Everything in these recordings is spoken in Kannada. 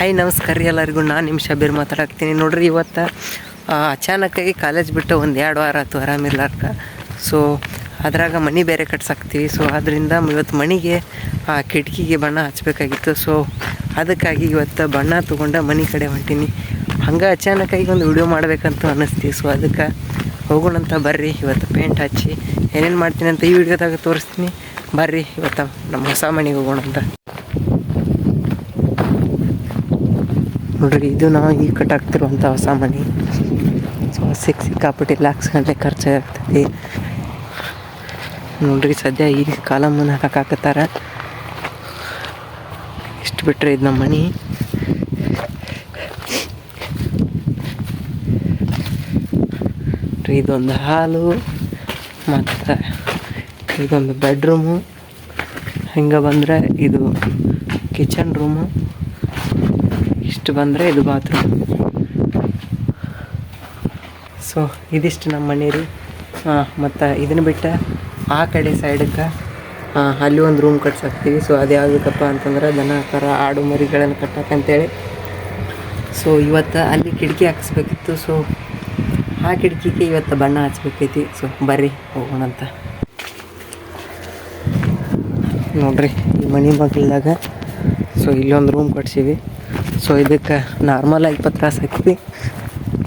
ಹಾಯ್ ನಮಸ್ಕಾರ ರೀ ಎಲ್ಲರಿಗೂ. ನಾನು ನಿಮ್ಮ ಶಬೀರ್ ಮಾತಾಡಕ್ತೀನಿ. ನೋಡ್ರಿ, ಇವತ್ತು ಅಚಾನಕ್ಕಾಗಿ ಕಾಲೇಜ್ ಬಿಟ್ಟು ಒಂದು ಎರಡು ವಾರ ಆಯ್ತು ಆರಾಮಿರ್ಲಾರ್ಕ ಸೊ ಅದ್ರಾಗ ಮನೆ ಬೇರೆ ಕಟ್ಸಾಕ್ತೀವಿ. ಸೊ ಅದರಿಂದ ಇವತ್ತು ಮನೆಗೆ ಆ, ಕಿಟಕಿಗೆ ಬಣ್ಣ ಹಚ್ಬೇಕಾಗಿತ್ತು. ಸೊ ಅದಕ್ಕಾಗಿ ಇವತ್ತು ಬಣ್ಣ ತೊಗೊಂಡು ಮನೆ ಕಡೆ ಹೊಂಟೀನಿ. ಹಂಗೆ ಅಚಾನಕ್ಕಾಗಿ ಒಂದು ವಿಡಿಯೋ ಮಾಡಬೇಕಂತ ಅನ್ನಿಸ್ತೀವಿ ಸೊ ಅದಕ್ಕೆ ಹೋಗೋಣಂತ ಬರ್ರಿ. ಇವತ್ತು ಪೇಂಟ್ ಹಚ್ಚಿ ಏನೇನು ಮಾಡ್ತೀನಿ ಅಂತ ಈ ವಿಡಿಯೋದಾಗ ತೋರಿಸ್ತೀನಿ. ಬರ್ರಿ, ಇವತ್ತು ನಮ್ಮ ಹೊಸ ಮನೆಗೆ ಹೋಗೋಣಂತ ನೋಡ್ರಿ, ಇದು ನಾವು ಈಗ ಕಟ್ಟಾಗ್ತಿರುವಂಥ ಹೊಸ ಮನೆ ಸೊ ಸಿಕ್ ಸಿಕ್ಕಾಪಟ್ಟಿ ಲ್ಯಾಕ್ಸ್ ಗಂಟೆ ಖರ್ಚಾಗ್ತದೆ. ನೋಡ್ರಿ, ಸದ್ಯ ಈಗ ಕಾಲಮ್ಮನ ಹಾಕಾಕತ್ತಾರ ಇಷ್ಟು ಬಿಟ್ಟರೆ ಇದು ನಮ್ಮ ಮನೆ ಇದೊಂದು ಹಾಲು, ಮತ್ತು ಇದೊಂದು ಬೆಡ್ರೂಮು ಹಿಂಗೆ ಬಂದರೆ ಇದು ಕಿಚನ್ ರೂಮು ಇಷ್ಟು ಬಂದರೆ ಇದು ಬಾತ್ರೂಮ್. ಸೊ ಇದಿಷ್ಟು ನಮ್ಮ ಮನೆ ರೀ ಮತ್ತು ಇದನ್ನು ಬಿಟ್ಟು ಆ ಕಡೆ ಸೈಡಕ್ಕೆ ಅಲ್ಲಿ ಒಂದು ರೂಮ್ ಕಟ್ಸಾಕ್ತೀವಿ. ಸೊ ಅದು ಯಾವುದಕ್ಕಪ್ಪ ಅಂತಂದ್ರೆ ದನ, ಕರ, ಆಡು, ಮರಿಗಳನ್ನು ಕಟ್ಟಕ್ಕಂತೇಳಿ ಸೊ ಇವತ್ತು ಅಲ್ಲಿ ಕಿಟಕಿ ಹಾಕಿಸ್ಬೇಕಿತ್ತು. ಸೊ ಆ ಕಿಟಕಿಗೆ ಇವತ್ತು ಬಣ್ಣ ಹಚ್ಬೇಕೈತಿ. ಸೊ ಬರ್ರಿ ಹೋಗೋಣಂತ ನೋಡ್ರಿ ಮನೆ ಮಗ್ಳದಾಗ. ಸೊ ಇಲ್ಲೊಂದು ರೂಮ್ ಕಟ್ಸೀವಿ. ಸೊ ಇದಕ್ಕೆ ನಾರ್ಮಲಾಗಿ ತಾಸು ಹಾಕಿವಿ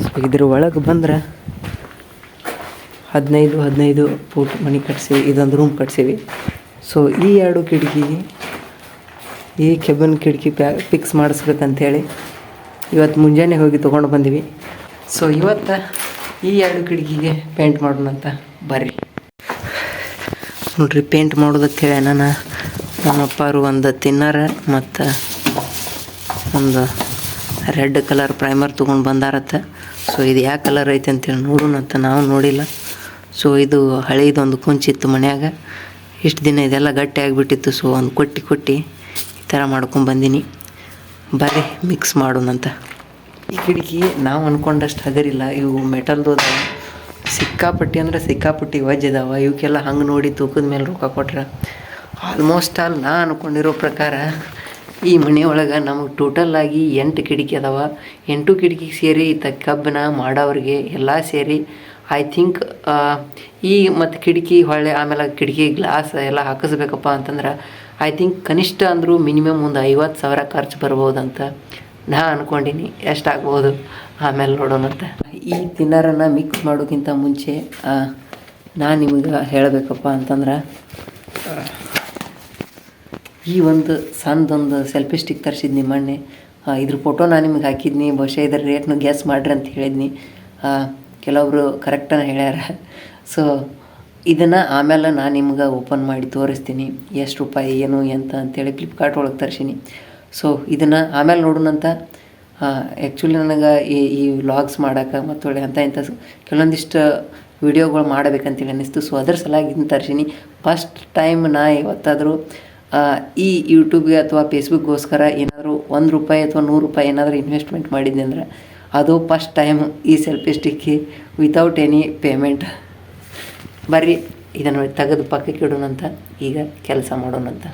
ಸೊ ಇದ್ರ ಒಳಗೆ ಬಂದ್ರೆ ಹದಿನೈದು ಹದಿನೈದು ಫೂಟ್ ಮನೆ ಕಟ್ಸಿ ಇದೊಂದು ರೂಮ್ ಕಟ್ಸೀವಿ. ಸೊ ಈ ಎರಡು ಕಿಟಕಿಗೆ ಈ ಕೆಬನ್ ಕಿಟಕಿ ಪ್ಯಾ ಫಿಕ್ಸ್ ಮಾಡಿಸ್ಬೇಕಂತೇಳಿ ಇವತ್ತು ಮುಂಜಾನೆ ಹೋಗಿ ತೊಗೊಂಡು ಬಂದೀವಿ. ಸೊ ಇವತ್ತು ಈ ಎರಡು ಕಿಟಕಿಗೆ ಪೇಂಟ್ ಮಾಡೋಣ ಅಂತ ಬರ್ರಿ. ನೋಡ್ರಿ ಪೇಂಟ್ ಮಾಡೋದಕ್ಕೆ ನಾನು ನಮ್ಮಪ್ಪರು ಒಂದು ತಿನ್ನಾರ ಮತ್ತು ಒಂದು ರೆಡ್ ಕಲರ್ ಪ್ರೈಮರ್ ತೊಗೊಂಡು ಬಂದಾರತ್ತ. ಸೊ ಇದು ಯಾವ ಕಲರ್ ಐತೆ ಅಂತೇಳಿ ನೋಡೋಣ ಅಂತ ನಾವು ನೋಡಿಲ್ಲ. ಸೊ ಇದು ಹಳೇದೊಂದು ಕುಂಚಿತ್ತು ಮನ್ಯಾಗ. ಇಷ್ಟು ದಿನ ಇದೆಲ್ಲ ಗಟ್ಟಿ ಆಗಿಬಿಟ್ಟಿತ್ತು. ಸೊ ಒಂದು ಕೊಟ್ಟಿ ಕೊಟ್ಟಿ ಈ ಥರ ಮಾಡ್ಕೊಂಡು ಬಂದೀನಿ. ಬರ್ರಿ ಮಿಕ್ಸ್ ಮಾಡೋಣಂತ ಈ ಕಿಟಕಿ ನಾವು ಅಂದ್ಕೊಂಡಷ್ಟು ಹಗರಿಲ್ಲ. ಇವು ಮೆಟಲ್ದು ಅದಾವ ಸಿಕ್ಕಾಪಟ್ಟಿ ಅಂದ್ರೆ ಸಿಕ್ಕಾಪಟ್ಟಿ ವಜ್ ಇದಾವ. ಇವಕ್ಕೆಲ್ಲ ಹಂಗೆ ನೋಡಿ ತೂಕದ ಮೇಲೆ ರೊಕ್ಕ ಕೊಟ್ರೆ. ಆಲ್ಮೋಸ್ಟ್ ಆಲ್ ನಾ ಅಂದ್ಕೊಂಡಿರೋ ಪ್ರಕಾರ ಈ ಮನೆಯೊಳಗೆ ನಮಗೆ ಟೋಟಲ್ ಆಗಿ ಎಂಟು ಕಿಟಕಿ ಅದಾವ. ಎಂಟು ಕಿಟಕಿ ಸೇರಿ ಇತ್ತ ಕಬ್ಬನ ಮಾಡೋರಿಗೆ ಎಲ್ಲ ಸೇರಿ ಐ ಥಿಂಕ್ ಈ ಮತ್ತು ಕಿಟಕಿ ಹೊಳ್ಳೆ ಆಮೇಲೆ ಕಿಟಕಿ ಗ್ಲಾಸ್ ಎಲ್ಲ ಹಾಕಿಸ್ಬೇಕಪ್ಪ ಅಂತಂದ್ರೆ ಐ ಥಿಂಕ್ ಕನಿಷ್ಠ ಅಂದರೂ ಮಿನಿಮಮ್ ಒಂದು ಐವತ್ತು ಸಾವಿರ ಖರ್ಚು ಬರ್ಬೋದಂತ ನಾ ಅಂದ್ಕೊಂಡಿನಿ ಎಷ್ಟಾಗ್ಬೋದು ಆಮೇಲೆ ನೋಡೋಣಂತ ಈ ತಿನ್ನರನ್ನು ಮಿಕ್ಸ್ ಮಾಡೋಕ್ಕಿಂತ ಮುಂಚೆ ನಾನು ನಿಮಗೆ ಹೇಳಬೇಕಪ್ಪ ಅಂತಂದ್ರೆ ಈ ಒಂದು ಸಣ್ಣದೊಂದು ಸೆಲ್ಫಿ ಸ್ಟಿಕ್ ತರಿಸಿದ್ನಿ ಮೊನ್ನೆ. ಇದ್ರ ಫೋಟೋ ನಾನು ನಿಮಗೆ ಹಾಕಿದ್ನಿ. ಬಹುಶಃ ಇದ್ರ ರೇಟ್ನು ಗ್ಯಾಸ್ ಮಾಡ್ರಿ ಅಂತ ಹೇಳಿದ್ನಿ. ಕೆಲವೊಬ್ಬರು ಕೆಲವೊಬ್ರು ಕರೆಕ್ಟನ ಹೇಳ್ಯಾರ. ಸೊ ಇದನ್ನು ಆಮೇಲೆ ನಾನು ನಿಮ್ಗೆ ಓಪನ್ ಮಾಡಿ ತೋರಿಸ್ತೀನಿ. ಎಷ್ಟು ರೂಪಾಯಿ, ಏನು, ಎಂತ ಅಂತೇಳಿ ಫ್ಲಿಪ್ಕಾರ್ಟ್ ಒಳಗೆ ತರಿಸೀನಿ. ಸೊ ಇದನ್ನು ಆಮೇಲೆ ನೋಡೋಣಂತ ಆ್ಯಕ್ಚುಲಿ ನನಗೆ ಈ ಈ ವ್ಲಾಗ್ಸ್ ಮಾಡೋಕೆ ಮತ್ತು ಒಳ್ಳೆ ಅಂತ ಇಂಥ ಕೆಲವೊಂದಿಷ್ಟು ವಿಡಿಯೋಗಳು ಮಾಡಬೇಕಂತೇಳಿ ಅನ್ನಿಸ್ತು. ಸೊ ಅದ್ರ ಸಲುವಾಗಿ ಇದನ್ನ ತರಿಸೀನಿ. ಫಸ್ಟ್ ಟೈಮ್ ನಾ ಇವತ್ತಾದರೂ ಈ ಯೂಟ್ಯೂಬ್ಗೆ ಅಥವಾ ಫೇಸ್ಬುಕ್ಗೋಸ್ಕರ ಏನಾದರೂ ಒಂದು ರೂಪಾಯಿ ಅಥವಾ ನೂರು ರೂಪಾಯಿ ಏನಾದರೂ ಇನ್ವೆಸ್ಟ್ಮೆಂಟ್ ಮಾಡಿದ್ದೆ ಅಂದರೆ ಅದು ಫಸ್ಟ್ ಟೈಮ್ ಈ ಸೆಲ್ಫಿ ಸ್ಟಿಕ್ಕಿ ವಿತೌಟ್ ಎನಿ ಪೇಮೆಂಟ್ ಬರ್ರಿ, ಇದನ್ನು ತೆಗೆದು ಪಕ್ಕಕ್ಕೆ ಇಡೋಣಂತ, ಈಗ ಕೆಲಸ ಮಾಡೋಣಂತ.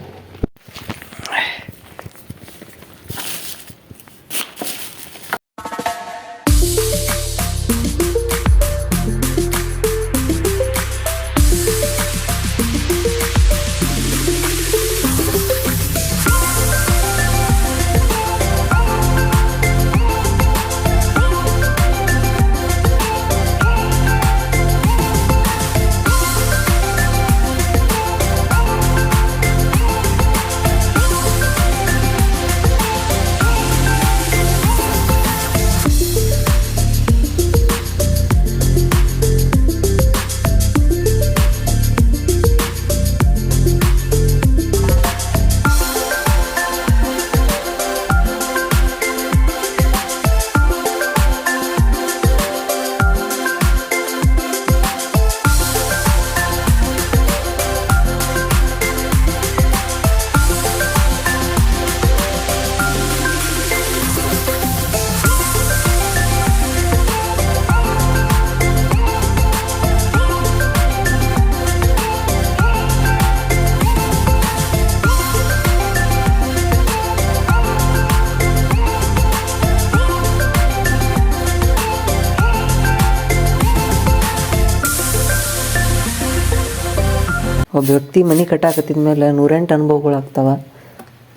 ವ್ಯಕ್ತಿ ಮನೆ ಕಟ್ಟಾಕತ್ತಿದ ಮೇಲೆ ನೂರೆಂಟು ಅನುಭವಗಳು ಆಗ್ತಾವ.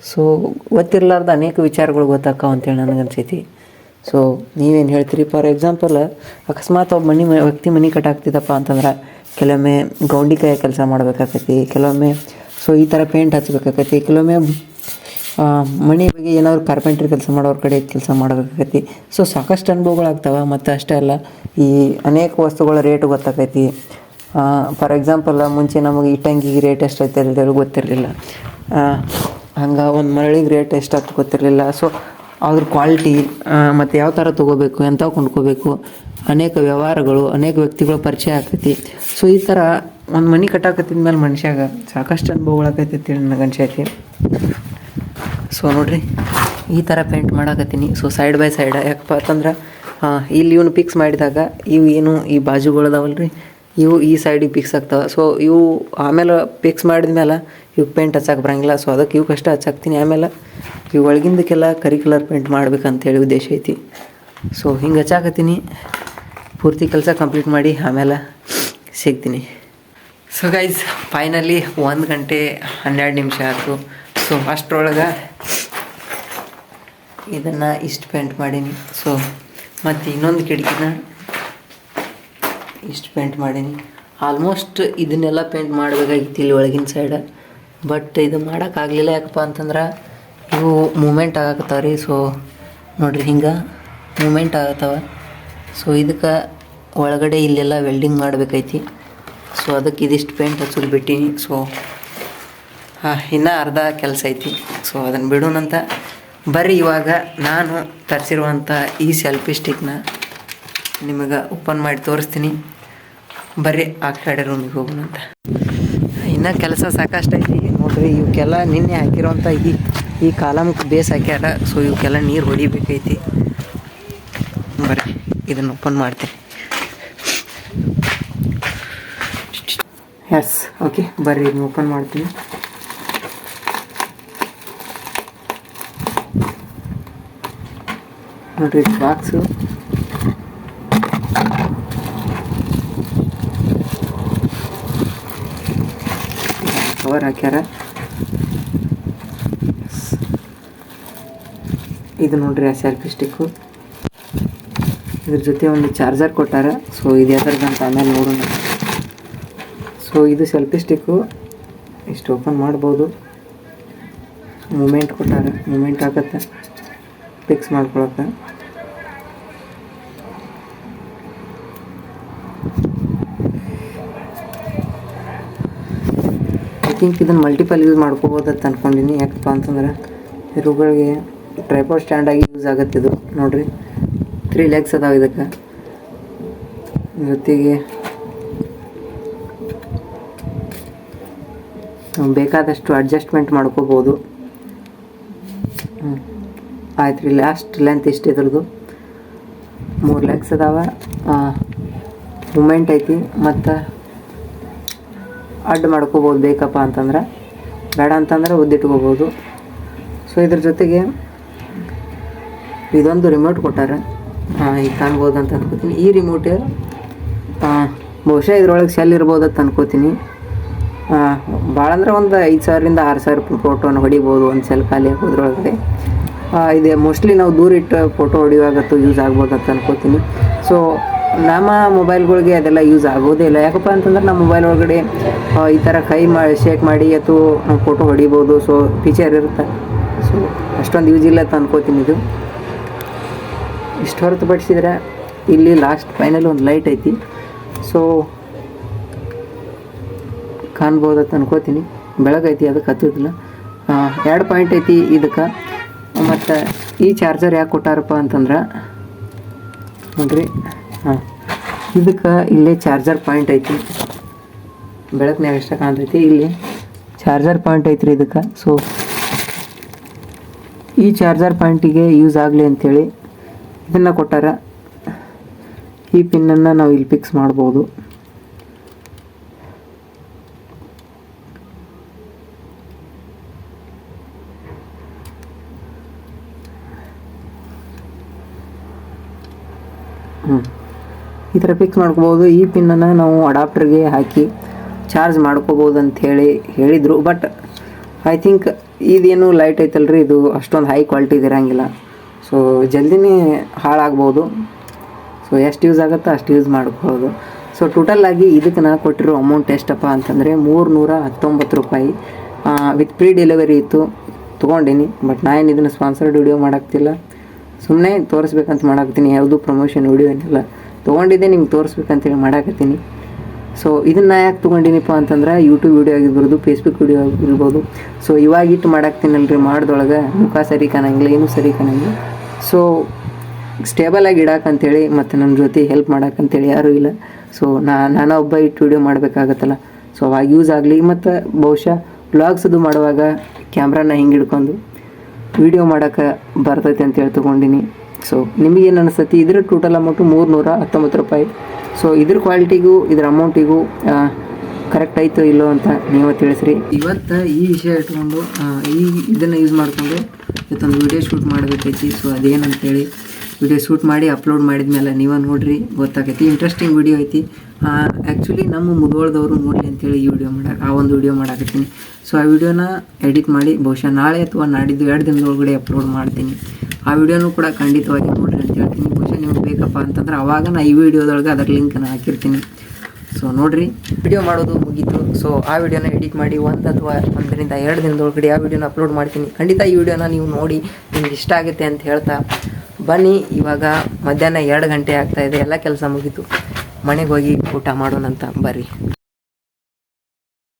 ಸೊ ಗೊತ್ತಿರಲಾರ್ದ ಅನೇಕ ವಿಚಾರಗಳು ಗೊತ್ತಾಕವ ಅಂತೇಳಿ ನನಗೆ ಅನಿಸೈತಿ ಸೊ ನೀವೇನು ಹೇಳ್ತೀರಿ? ಫಾರ್ ಎಕ್ಸಾಂಪಲ್ ಅಕಸ್ಮಾತ್ ಒಬ್ಬ ಮನೆ ವ್ಯಕ್ತಿ ಮನೆ ಕಟ್ಟಾಕ್ತಿದ್ದಪ್ಪ ಅಂತಂದ್ರೆ ಕೆಲವೊಮ್ಮೆ ಗೌಂಡಿಕಾಯ ಕೆಲಸ ಮಾಡಬೇಕಾಕತಿ, ಕೆಲವೊಮ್ಮೆ ಸೊ ಈ ಥರ ಪೇಂಟ್ ಹಚ್ಬೇಕಾಕತಿ, ಕೆಲವೊಮ್ಮೆ ಮನೆ ಬಗ್ಗೆ ಏನಾದ್ರು ಕಾರ್ಪೆಂಟ್ರಿ ಕೆಲಸ ಮಾಡೋರ ಕಡೆ ಕೆಲಸ ಮಾಡಬೇಕಾಕತಿ. ಸೊ ಸಾಕಷ್ಟು ಅನುಭವಗಳಾಗ್ತವೆ, ಮತ್ತು ಅಷ್ಟೇ ಅಲ್ಲ, ಈ ಅನೇಕ ವಸ್ತುಗಳ ರೇಟ್ ಗೊತ್ತಾಕೈತಿ. ಫಾರ್ ಎಕ್ಸಾಂಪಲ್ ಮುಂಚೆ ನಮಗೆ ಇಟ್ಟಂಗಿಗೆ ರೇಟ್ ಎಷ್ಟೈತೆ ಅಂತೇಳಿ ಗೊತ್ತಿರಲಿಲ್ಲ. ಹಂಗೆ ಒಂದು ಮರಳಿಗೆ ರೇಟ್ ಎಷ್ಟಾಗ್ತು ಗೊತ್ತಿರಲಿಲ್ಲ. ಸೊ ಅದ್ರ ಕ್ವಾಲಿಟಿ ಮತ್ತು ಯಾವ ಥರ ತೊಗೋಬೇಕು ಎಂಥ ಕೊಂಡ್ಕೋಬೇಕು, ಅನೇಕ ವ್ಯವಹಾರಗಳು, ಅನೇಕ ವ್ಯಕ್ತಿಗಳ ಪರಿಚಯ ಆಗ್ತೈತಿ ಸೊ ಈ ಥರ ಒಂದು ಮನೆ ಕಟ್ಟಾಕತ್ತಿದ ಮೇಲೆ ಮನುಷ್ಯಾಗ ಸಾಕಷ್ಟು ಅನುಭವಗಳಾಕೈತಿ ನನ್ನ ಅನ್ಸೈತಿ. ಸೊ ನೋಡಿರಿ, ಈ ಥರ ಪೇಂಟ್ ಮಾಡಾಕತ್ತೀನಿ. ಸೊ ಸೈಡ್ ಬೈ ಸೈಡ್ ಯಾಕಪ್ಪ ಅಂತಂದ್ರೆ ಇಲ್ಲಿ ಇವನು ಫಿಕ್ಸ್ ಮಾಡಿದಾಗ, ಇವು ಏನು ಈ ಬಾಜುಗಳದಾವಲ್ಲ ಇವು ಈ ಸೈಡಿಗೆ ಪಿಕ್ಸ್ ಆಗ್ತಾವೆ. ಸೊ ಇವು ಆಮೇಲೆ ಪಿಕ್ಸ್ ಮಾಡಿದ್ಮೇಲೆ ಇವು ಪೇಂಟ್ ಹಚ್ಚಕ್ಕೆ ಬರಂಗಿಲ್ಲ. ಸೊ ಅದಕ್ಕೆ ಇವು ಕಷ್ಟ ಹಚ್ಚಾಕ್ತೀನಿ. ಆಮೇಲೆ ಇವು ಒಳಗಿಂದಕ್ಕೆಲ್ಲ ಕರಿ ಕಲರ್ ಪೇಂಟ್ ಮಾಡ್ಬೇಕಂತೇಳಿ ಉದ್ದೇಶ ಐತಿ. ಸೊ ಹಿಂಗೆ ಹಚ್ಚಾಕತ್ತೀನಿ. ಪೂರ್ತಿ ಕೆಲಸ ಕಂಪ್ಲೀಟ್ ಮಾಡಿ ಆಮೇಲೆ ಸಿಗ್ತೀನಿ. ಸೊ ಗೈಸ್ ಫೈನಲಿ ಒಂದು ಗಂಟೆ ಹನ್ನೆರಡು ನಿಮಿಷ ಆಯಿತು. ಸೊ ಅಷ್ಟರೊಳಗೆ ಇದನ್ನು ಇಷ್ಟು ಪೇಂಟ್ ಮಾಡೀನಿ. ಸೊ ಮತ್ತು ಇನ್ನೊಂದು ಕಿಟಕಿನ ಇಷ್ಟು ಪೇಂಟ್ ಮಾಡೀನಿ. ಆಲ್ಮೋಸ್ಟ್ ಇದನ್ನೆಲ್ಲ ಪೇಂಟ್ ಮಾಡಬೇಕಾಗಿತ್ತು ಇಲ್ಲಿ ಒಳಗಿನ ಸೈಡ್ ಬಟ್ ಇದು ಮಾಡೋಕ್ಕಾಗಲಿಲ್ಲ ಯಾಕಪ್ಪ ಅಂತಂದ್ರೆ ಇವು ಮೂಮೆಂಟ್ ಆಗಕತ್ತಾವ ರೀ ಸೊ ನೋಡಿರಿ ಹಿಂಗೆ ಮೂಮೆಂಟ್ ಆಗತ್ತವ. ಸೊ ಇದಕ್ಕೆ ಒಳಗಡೆ ಇಲ್ಲೆಲ್ಲ ವೆಲ್ಡಿಂಗ್ ಮಾಡಬೇಕೈತಿ. ಸೊ ಅದಕ್ಕೆ ಇದಿಷ್ಟು ಪೇಂಟ್ ಹಚ್ಚೋದು ಬಿಟ್ಟೀನಿ. ಸೊ ಹಾಂ, ಇನ್ನೂ ಅರ್ಧ ಕೆಲಸ ಐತಿ. ಸೊ ಅದನ್ನು ಬಿಡೋಣಂತ. ಬರ್ರಿ, ಇವಾಗ ನಾನು ತರಿಸಿರುವಂಥ ಈ ಸೆಲ್ಫಿ ಸ್ಟಿಕ್ನ ನಿಮಗೆ ಓಪನ್ ಮಾಡಿ ತೋರಿಸ್ತೀನಿ. ಬರ್ರಿ, ಆ ಕಡೆ ರೂಮಿಗೆ ಹೋಗೋಣಂತ ಇನ್ನೂ ಕೆಲಸ ಸಾಕಷ್ಟು ಐತಿ, ನೋಡ್ರಿ ಇವಕ್ಕೆಲ್ಲ ನಿನ್ನೆ ಹಾಕಿರೋಂಥ ಈ ಈ ಕಾಲಮಕ್ಕೆ ಬೇಸ್ ಹಾಕ್ಯಾರ ಸೊ ಇವಕ್ಕೆಲ್ಲ ನೀರು ಹೊಡಿಬೇಕೈತಿ. ಬರ್ರಿ, ಇದನ್ನು ಓಪನ್ ಮಾಡ್ತೀನಿ. ಎಸ್ ಓಕೆ ಬರ್ರಿ, ಇದನ್ನ ಓಪನ್ ಮಾಡ್ತೀನಿ. ನೋಡ್ರಿ ಬಾಕ್ಸು ಕವರ್ ಹಾಕ್ಯಾರ ಇದು ನೋಡ್ರಿ ಆ ಸೆಲ್ಫಿ ಸ್ಟಿಕ್ಕು ಇದ್ರ ಜೊತೆ ಒಂದು ಚಾರ್ಜರ್ ಕೊಟ್ಟಾರ. ಸೊ ಇದು ಅಂತ ಆಮೇಲೆ ನೋಡೋಣ. ಸೊ ಇದು ಸೆಲ್ಫಿ ಸ್ಟಿಕ್ಕು ಇಷ್ಟು ಓಪನ್ ಮಾಡ್ಬೋದು. ಮೂಮೆಂಟ್ ಕೊಟ್ಟಾರ. ಮೂಮೆಂಟ್ ಆಗತ್ತೆ. ಫಿಕ್ಸ್ ಮಾಡ್ಕೊಳಕ್ಕೆ. ಥಿಂಕ್ ಇದನ್ನು ಮಲ್ಟಿಪಲ್ ಯೂಸ್ ಮಾಡ್ಕೋಬೋದಂತ ಅಂದ್ಕೊಂಡಿನಿ ಯಾಕಪ್ಪ ಅಂತಂದ್ರೆ ಇವುಗಳಿಗೆ ಟ್ರೈಪಾಡ್ ಸ್ಟ್ಯಾಂಡಾಗಿ ಯೂಸ್ ಆಗುತ್ತೆ ಇದು. ನೋಡ್ರಿ ತ್ರೀ ಲ್ಯಾಕ್ಸ್ ಅದಾವೆ ಇದಕ್ಕೆ. ಜೊತೆಗೆ ಬೇಕಾದಷ್ಟು ಅಡ್ಜಸ್ಟ್ಮೆಂಟ್ ಮಾಡ್ಕೋಬೋದು. ಆಯ್ತು ರೀ ಲಾಸ್ಟ್ ಲೆಂತ್ ಇಷ್ಟು ಇದ್ರದ್ದು? ಮೂರು ಲ್ಯಾಕ್ಸ್ ಅದಾವ. ಮೂಮೆಂಟ್ ಐತಿ ಮತ್ತು ಅಡ್ಡ ಮಾಡ್ಕೋಬೋದು ಬೇಕಪ್ಪ ಅಂತಂದ್ರೆ. ಬೇಡ ಅಂತಂದ್ರೆ ಉದ್ದಿಟ್ಕೋಬೋದು. ಸೊ ಇದ್ರ ಜೊತೆಗೆ ಇದೊಂದು ರಿಮೋಟ್ ಕೊಟ್ಟಾರೆ. ಈಗ ಕಾಣ್ಬೋದು ಅಂತ ಅಂದ್ಕೋತೀನಿ ಈ ರಿಮೋಟ್ ಬಹುಶಃ ಇದ್ರೊಳಗೆ ಸೆಲ್ ಇರ್ಬೋದು ಅಂತ ಅಂದ್ಕೋತೀನಿ ಭಾಳ ಅಂದ್ರೆ ಒಂದು ಐದು ಸಾವಿರದಿಂದ ಆರು ಸಾವಿರ ಫೋಟೋನ ಹೊಡಿಬೋದು ಒಂದು ಸೆಲ್ ಖಾಲಿ ಹಾಕೋದ್ರೊಳಗಡೆ. ಇದೆ ಮೋಸ್ಟ್ಲಿ ನಾವು ದೂರ ಇಟ್ಟು ಫೋಟೋ ಹೊಡಿಯುವಾಗತ್ತು ಯೂಸ್ ಆಗ್ಬೋದು ಅಂತ ಅಂದ್ಕೋತೀನಿ ಸೊ ನಮ್ಮ ಮೊಬೈಲ್ಗಳಿಗೆ ಅದೆಲ್ಲ ಯೂಸ್ ಆಗೋದೇ ಇಲ್ಲ. ಯಾಕಪ್ಪ ಅಂತಂದ್ರೆ ನಮ್ಮ ಮೊಬೈಲ್ ಒಳಗಡೆ ಈ ಥರ ಕೈ ಮಾ ಶೇಕ್ ಮಾಡಿ ಅಥವಾ ನಾವು ಫೋಟೋ ಹೊಡಿಬೋದು. ಸೊ ಫೀಚರ್ ಇರುತ್ತೆ. ಸೊ ಅಷ್ಟೊಂದು ಯೂಸ್ ಇಲ್ಲ ಅಂತ ಅನ್ಕೋತೀನಿ ಇದು. ಇಷ್ಟು ಹೊರತುಪಡಿಸಿದ್ರೆ ಇಲ್ಲಿ ಲಾಸ್ಟ್ ಫೈನಲ್ ಒಂದು ಲೈಟ್ ಐತಿ. ಸೊ ಅಂತ ಅನ್ಕೋತೀನಿ. ಬೆಳಗೈತಿ ಅದಕ್ಕೆ ಹತ್ತೋದಿಲ್ಲ. ಎರಡು ಪಾಯಿಂಟ್ ಐತಿ ಇದಕ್ಕೆ. ಮತ್ತು ಈ ಚಾರ್ಜರ್ ಯಾಕೆ ಕೊಟ್ಟಾರಪ್ಪ ಅಂತಂದ್ರೆ, ನೋಡ್ರಿ. ಹಾಂ. ಇದಕ್ಕೆ ಇಲ್ಲೇ ಚಾರ್ಜರ್ ಪಾಯಿಂಟ್ ಐತಿ ಬೆಳಕಿನಾಗ ಎಷ್ಟ ಕಾಣ್ತೈತಿ ಇಲ್ಲಿ. ಚಾರ್ಜರ್ ಪಾಯಿಂಟ್ ಐತ್ರಿ ಇದಕ್ಕೆ. ಸೊ ಈ ಚಾರ್ಜರ್ ಪಾಯಿಂಟಿಗೆ ಯೂಸ್ ಆಗಲಿ ಅಂಥೇಳಿ ಇದನ್ನು ಕೊಟ್ಟಾರ. ಈ ಪಿನ್ನನ್ನು ನಾವು ಇಲ್ಲಿ ಫಿಕ್ಸ್ ಮಾಡ್ಬೋದು. ಹ್ಞೂ ಈ ಥರ ಫಿಕ್ಸ್ ಮಾಡ್ಕೋಬೋದು. ಈ ಪಿನ್ನನ್ನು ನಾವು ಅಡಾಪ್ಟರ್ಗೆ ಹಾಕಿ ಚಾರ್ಜ್ ಮಾಡ್ಕೋಬೋದು ಅಂತ ಹೇಳಿ ಹೇಳಿದರು. ಬಟ್ ಐ ಥಿಂಕ್ ಇದೇನು ಲೈಟ್ ಐತಲ್ರಿ? ಇದು ಅಷ್ಟೊಂದು ಹೈ ಕ್ವಾಲಿಟಿದು ಇರೋಂಗಿಲ್ಲ ಸೊ ಜಲ್ದಿನೇ ಹಾಳಾಗ್ಬೋದು. ಸೊ ಎಷ್ಟು ಯೂಸ್ ಆಗುತ್ತೋ ಅಷ್ಟು ಯೂಸ್ ಮಾಡ್ಕೊಳ್ಳೋದು ಸೊ ಟೋಟಲ್ ಆಗಿ ಇದಕ್ಕೆ ನಾ ಕೊಟ್ಟಿರೋ ಅಮೌಂಟ್ ಎಷ್ಟಪ್ಪ ಅಂತಂದರೆ ಮೂರುನೂರ ಹತ್ತೊಂಬತ್ತು ರೂಪಾಯಿ. ವಿತ್ ಪ್ರೀ ಡೆಲಿವರಿ ಇತ್ತು. ತೊಗೊಂಡೀನಿ. ಬಟ್ ನಾನು ಇದನ್ನು ಸ್ಪಾನ್ಸರ್ಡ್ ವಿಡಿಯೋ ಮಾಡಾಕ್ತಿಲ್ಲ. ಸುಮ್ಮನೆ ತೋರಿಸ್ಬೇಕಂತ ಮಾಡಾಕ್ತೀನಿ. ಯಾವುದು ಪ್ರಮೋಷನ್ ವಿಡಿಯೋ ಏನಿಲ್ಲ. ತೊಗೊಂಡಿದ್ದೆ, ನಿಮ್ಗೆ ತೋರಿಸ್ಬೇಕಂತೇಳಿ ಮಾಡಾಕತ್ತೀನಿ. ಸೊ ಇದನ್ನು ಯಾಕೆ ತೊಗೊಂಡಿನಿಪ್ಪ ಅಂತಂದ್ರೆ ಯೂಟ್ಯೂಬ್ ವೀಡಿಯೋ ಆಗಿರ್ಬೋದು ಫೇಸ್ಬುಕ್ ವೀಡಿಯೋ ಆಗಿರ್ಬೋದು. ಸೊ ಇವಾಗ ಇಟ್ಟು ಮಾಡಾಕ್ತೀನಲ್ರಿ, ಮಾಡ್ದೊಳಗೆ. ಮುಖ ಸರಿ ಕಾಣಂಗಿಲ್ಲ, ಏನೂ ಸರಿ ಕಾಣಂಗಿಲ್ಲ. ಸೊ ಸ್ಟೇಬಲ್ ಆಗಿ ಇಡಾಕಂತೇಳಿ ಮತ್ತು ನನ್ನ ಜೊತೆ ಹೆಲ್ಪ್ ಮಾಡಾಕಂತೇಳಿ ಯಾರೂ ಇಲ್ಲ. ಸೊ ನಾ, ನಾನು ಒಬ್ಬ ಇಟ್ಟು ವಿಡಿಯೋ ಮಾಡಬೇಕಾಗತ್ತಲ್ಲ. ಸೊ ಅವಾಗ ಯೂಸ್ ಆಗಲಿ, ಮತ್ತು ಬಹುಶಃ ಬ್ಲಾಗ್ಸ್ ಅದು ಮಾಡುವಾಗ ಕ್ಯಾಮ್ರಾನ ಹಿಂಗೆ ಹಿಡ್ಕೊಂಡು ವೀಡಿಯೋ ಮಾಡೋಕೆ ಬರ್ತೈತೆ ಅಂತೇಳಿ ತೊಗೊಂಡಿನಿ. ಸೊ ನಿಮಗೇನು ಅನಿಸ್ತೈತಿ? ಇದ್ರ ಟೋಟಲ್ ಅಮೌಂಟು ಮೂರುನೂರ ಹತ್ತೊಂಬತ್ತು ರೂಪಾಯಿ. ಸೊ ಇದ್ರ ಕ್ವಾಲಿಟಿಗೂ ಇದ್ರ ಅಮೌಂಟಿಗೂ ಕರೆಕ್ಟ್ ಆಯ್ತೋ ಇಲ್ಲೋ ಅಂತ ನೀವು ತಿಳಿಸ್ರಿ. ಇವತ್ತು ಈ ವಿಷಯ ಇಟ್ಕೊಂಡು ಈ ಇದನ್ನು ಯೂಸ್ ಮಾಡಿಕೊಂಡು ಇವತ್ತೊಂದು ವಿಡಿಯೋ ಶೂಟ್ ಮಾಡಬೇಕೈತಿ. ಸೊ ಅದೇನಂತೇಳಿ ವಿಡಿಯೋ ಶೂಟ್ ಮಾಡಿ ಅಪ್ಲೋಡ್ ಮಾಡಿದ ಮೇಲೆ ನೀವು ನೋಡ್ರಿ, ಗೊತ್ತಾಗೈತಿ. ಇಂಟ್ರೆಸ್ಟಿಂಗ್ ವಿಡಿಯೋ ಐತಿ. ಆ್ಯಕ್ಚುಲಿ ನಮ್ಮ ಮುಧೋಳದವರು ನೋಡಲಿ ಅಂತೇಳಿ ಈ ವಿಡಿಯೋ ಮಾಡಕ್ಕೆ ಆ ಒಂದು ವಿಡಿಯೋ ಮಾಡಾಕತ್ತೀನಿ. ಸೊ ಆ ವಿಡಿಯೋನ ಎಡಿಟ್ ಮಾಡಿ, ಬಹುಶಃ ನಾಳೆ ಅಥವಾ ನಾಡಿದ್ದು ಎರಡು ದಿನದೊಳಗಡೆ ಅಪ್ಲೋಡ್ ಮಾಡ್ತೀನಿ. ಆ ವಿಡಿಯೋನೂ ಕೂಡ ಖಂಡಿತವಾಗಿ ನೋಡ್ರಿ ಅಂತ ಹೇಳ್ತೀನಿ. ಬಹುಶಃ ನಿಮ್ಗೆ ಬೇಕಪ್ಪ ಅಂತಂದ್ರೆ ಅವಾಗ ನಾ ಈ ವಿಡಿಯೋದೊಳಗೆ ಅದರ ಲಿಂಕನ್ನು ಹಾಕಿರ್ತೀನಿ. ಸೊ ನೋಡ್ರಿ. ವಿಡಿಯೋ ಮಾಡೋದು ಮುಗೀತು. ಸೊ ಆ ವಿಡಿಯೋನ ಎಡಿಟ್ ಮಾಡಿ ಒಂದು ಅಥವಾ ಒಂದರಿಂದ ಎರಡು ದಿನದೊಳಗಡೆ ಆ ವಿಡಿಯೋನ ಅಪ್ಲೋಡ್ ಮಾಡ್ತೀನಿ. ಖಂಡಿತ ಈ ವಿಡಿಯೋನ ನೀವು ನೋಡಿ, ನಿಮ್ಗೆ ಇಷ್ಟ ಆಗುತ್ತೆ ಅಂತ ಹೇಳ್ತಾ ಬನ್ನಿ, ಇವಾಗ ಮಧ್ಯಾಹ್ನ ಎರಡು ಗಂಟೆ ಆಗ್ತಾ ಇದೆ, ಎಲ್ಲ ಕೆಲಸ ಮುಗೀತು. ಮನೆಗೆ ಹೋಗಿ ಊಟ ಮಾಡೋಣಂತ, ಬರ್ರಿ.